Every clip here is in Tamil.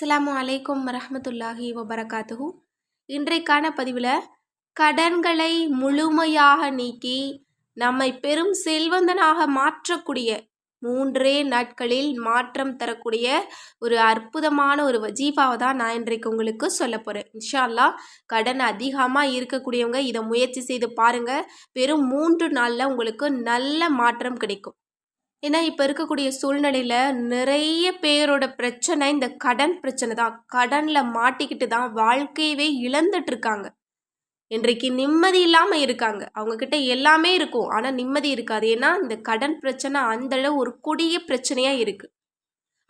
அஸ்லாமு அலைக்கும் வரமத்துல்லாஹி வபரகாத்துஹு. இன்றைக்கான பதிவில் கடன்களை முழுமையாக நீக்கி நம்மை பெரும் செல்வந்தனாக மாற்றக்கூடிய மூன்றே நாட்களில் மாற்றம் தரக்கூடிய ஒரு அற்புதமான ஒரு வஜீஃபாவை தான் நான் இன்றைக்கு உங்களுக்கு சொல்ல போகிறேன் இன்ஷா அல்லாஹ் கடன் அதிகமாக இருக்கக்கூடியவங்க இதை முயற்சி செய்து பாருங்கள் வெறும் மூன்று நாளில் உங்களுக்கு நல்ல மாற்றம் கிடைக்கும். ஏன்னா இப்போ இருக்கக்கூடிய சூழ்நிலையில் நிறைய பேரோட பிரச்சனை இந்த கடன் பிரச்சனை தான். கடனில் மாட்டிக்கிட்டு தான் வாழ்க்கையவே இழந்துட்டு இருக்காங்க இன்றைக்கு நிம்மதி இல்லாமல் இருக்காங்க. அவங்கக்கிட்ட எல்லாமே இருக்கும். ஆனால் நிம்மதி இருக்காது. ஏன்னா இந்த கடன் பிரச்சனை அந்தளவு ஒரு கொடிய பிரச்சனையாக இருக்குது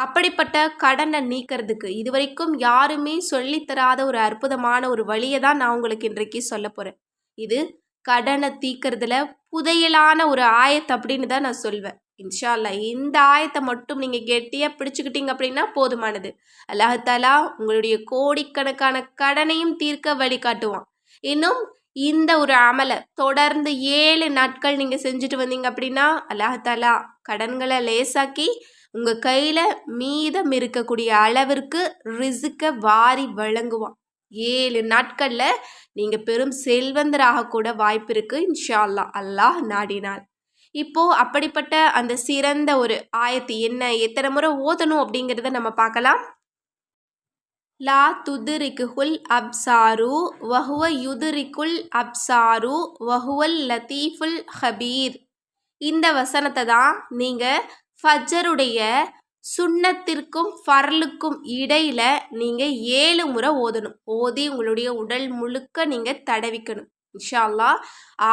அப்படிப்பட்ட கடனை நீக்கிறதுக்கு இது வரைக்கும் யாருமே சொல்லித்தராத ஒரு அற்புதமான ஒரு வழியை தான் நான் உங்களுக்கு இன்றைக்கு சொல்ல போகிறேன் இது கடனை தீக்கிறதுல புதையலான ஒரு ஆயத்து அப்படின்னு தான் நான் சொல்வேன். இன்ஷால்லா இந்த ஆயத்தை மட்டும் நீங்கள் கெட்டியாக பிடிச்சிக்கிட்டீங்க அப்படின்னா போதுமானது. அல்லாஹாலா உங்களுடைய கோடிக்கணக்கான கடனையும் தீர்க்க வழிகாட்டுவான் இன்னும் இந்த ஒரு அமலை தொடர்ந்து ஏழு நாட்கள் நீங்கள் செஞ்சுட்டு வந்தீங்க அப்படின்னா அல்லாஹாலா கடன்களை லேசாக்கி உங்கள் கையில் மீதம் இருக்கக்கூடிய அளவிற்கு ரிசுக்க வாரி வழங்குவான். ஏழு நாட்களில் நீங்கள் பெரும் செல்வந்தராக கூட வாய்ப்பு இருக்குது இன்ஷா அல்லாஹ் நாடினாள் இப்போது அப்படிப்பட்ட அந்த சிறந்த ஒரு ஆயத்து என்ன? எத்தனை முறை ஓதணும் அப்படிங்கிறத நம்ம பார்க்கலாம். லா துதுரிக்குல் அப்சாரு வஹுவ யுதுரிக்குல் அப்சாரு வஹுவல் லத்தீஃபுல் ஹபீர். இந்த வசனத்தை தான் நீங்கள் ஃபஜருடைய சுண்ணத்திற்கும் ஃபர்லுக்கும் இடையில் நீங்கள் ஏழு முறை ஓதணும். ஓதி உங்களுடைய உடல் முழுக்க நீங்கள் தடவிக்கணும். இன்ஷால்லா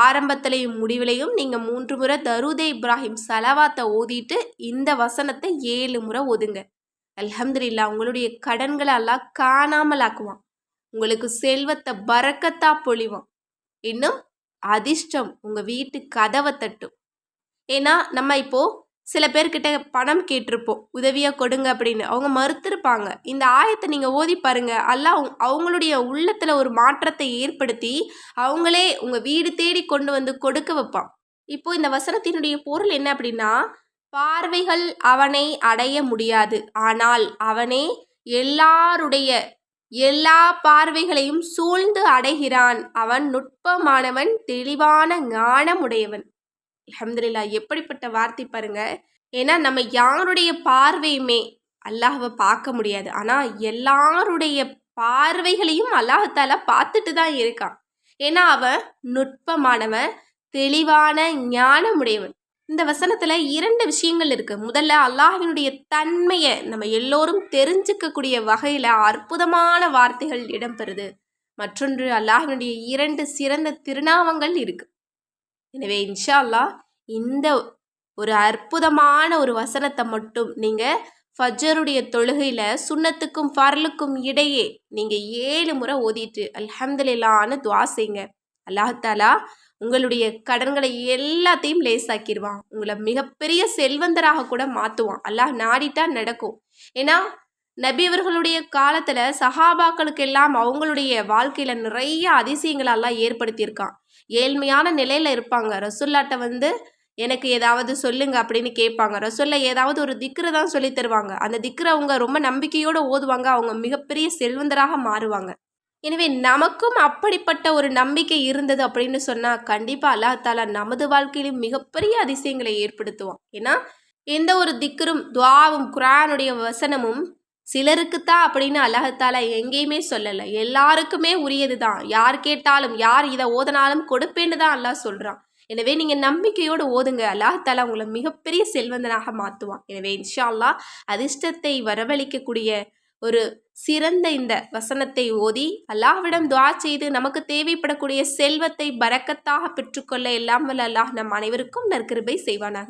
ஆரம்பத்திலையும் முடிவிலையும் நீங்கள் மூன்று முறை தருதே இப்ராஹிம் செலவாத்தை ஓதிட்டு இந்த வசனத்தை ஏழு முறை ஓதுங்க. அல்ஹம்துலில்லா உங்களுடைய கடன்களை எல்லாம் காணாமல் ஆக்குவான். உங்களுக்கு செல்வத்தை பறக்கத்தா பொழிவான். இன்னும் அதிர்ஷ்டம் உங்கள் வீட்டு கதவை தட்டும். ஏன்னா நம்ம இப்போது சில பேர்கிட்ட பணம் கேட்டிருப்போம் உதவியாக கொடுங்க அப்படின்னு. அவங்க மறுத்திருப்பாங்க. இந்த ஆயத்தை நீங்கள் ஓதி பாருங்க. எல்லாம் அவங்களுடைய உள்ளத்தில் ஒரு மாற்றத்தை ஏற்படுத்தி அவங்களே உங்கள் வீடு தேடி கொண்டு வந்து கொடுக்க வைப்பான். இப்போ இந்த வசனத்தினுடைய பொருள் என்ன அப்படின்னா பார்வைகள் அவனை அடைய முடியாது. ஆனால் அவனே எல்லாருடைய எல்லா பார்வைகளையும் சூழ்ந்து அடைகிறான். அவன் நுட்பமானவன் தெளிவான ஞானமுடையவன். அலமதுல்லா எப்படிப்பட்ட வார்த்தை பாருங்க. ஏன்னா நம்ம யாருடைய பார்வையுமே அல்லாஹவை பார்க்க முடியாது. ஆனால் எல்லாருடைய பார்வைகளையும் அல்லாஹத்தால பார்த்துட்டு தான் இருக்கான். ஏன்னா அவன் நுட்பமானவன் தெளிவான ஞானமுடையவன். இந்த வசனத்தில் இரண்டு விஷயங்கள் இருக்குது முதல்ல அல்லாஹினுடைய தன்மையை நம்ம எல்லோரும் தெரிஞ்சுக்கக்கூடிய வகையில் அற்புதமான வார்த்தைகள் இடம்பெறுது. மற்றொன்று அல்லாஹினுடைய இரண்டு சிறந்த திருநாமங்கள் இருக்குது எனவே இன்ஷா இந்த ஒரு அற்புதமான ஒரு வசனத்தை மட்டும் நீங்கள் ஃபஜருடைய தொழுகையில் சுண்ணத்துக்கும் ஃபர்லுக்கும் இடையே நீங்கள் ஏழு முறை ஓதிட்டு அல்ஹம்துலில்லான்னு துவா செய்ங்க அல்லாஹாலா உங்களுடைய கடன்களை எல்லாத்தையும் லேசாக்கிடுவான் உங்களை மிகப்பெரிய செல்வந்தராக கூட மாற்றுவான் அல்லாஹ் நாடிட்டா நடக்கும். ஏன்னா நபி அவர்களுடைய காலத்தில் சஹாபாக்களுக்கு எல்லாம் அவங்களுடைய வாழ்க்கையில் நிறைய அதிசயங்களெல்லாம் ஏற்படுத்தியிருக்கான். ஏழ்மையான நிலையில் இருப்பாங்க. ரசுல்லாட்ட வந்து எனக்கு ஏதாவது சொல்லுங்க அப்படின்னு கேட்பாங்க. ரசோல்ல ஏதாவது ஒரு திக்ரை தான் சொல்லி தருவாங்க. அந்த திக்ரை அவங்க ரொம்ப நம்பிக்கையோடு ஓதுவாங்க. அவங்க மிகப்பெரிய செல்வந்தராக மாறுவாங்க. எனவே நமக்கும் அப்படிப்பட்ட ஒரு நம்பிக்கை இருந்தது அப்படின்னு சொன்னால் கண்டிப்பாக அல்லாஹாலா நமது வாழ்க்கையிலும் மிகப்பெரிய அதிசயங்களை ஏற்படுத்துவான். ஏன்னா எந்த ஒரு திக்கரும் துவாவும் குரானுடைய வசனமும் சிலருக்குத்தான் அப்படின்னு அல்லாஹத்தால எங்கேயுமே சொல்லலை. எல்லாருக்குமே உரியது தான் யார் கேட்டாலும் யார் இதை ஓதனாலும் கொடுப்பேன்னு தான் அல்லாஹ் சொல்கிறான் எனவே நீங்கள் நம்பிக்கையோடு ஓதுங்க. அல்லாஹாலா உங்களை மிகப்பெரிய செல்வந்தனாக மாற்றுவான் எனவே இன்ஷா அல்லா அதிர்ஷ்டத்தை வரவழைக்கக்கூடிய ஒரு சிறந்த இந்த வசனத்தை ஓதி அல்லாஹ்விடம் துவா செய்து நமக்கு தேவைப்படக்கூடிய செல்வத்தை பறக்கத்தாக பெற்றுக்கொள்ள எல்லாம் வல்ல அல்லாஹ் நம் அனைவருக்கும் நற்கிருபை செய்வானாக.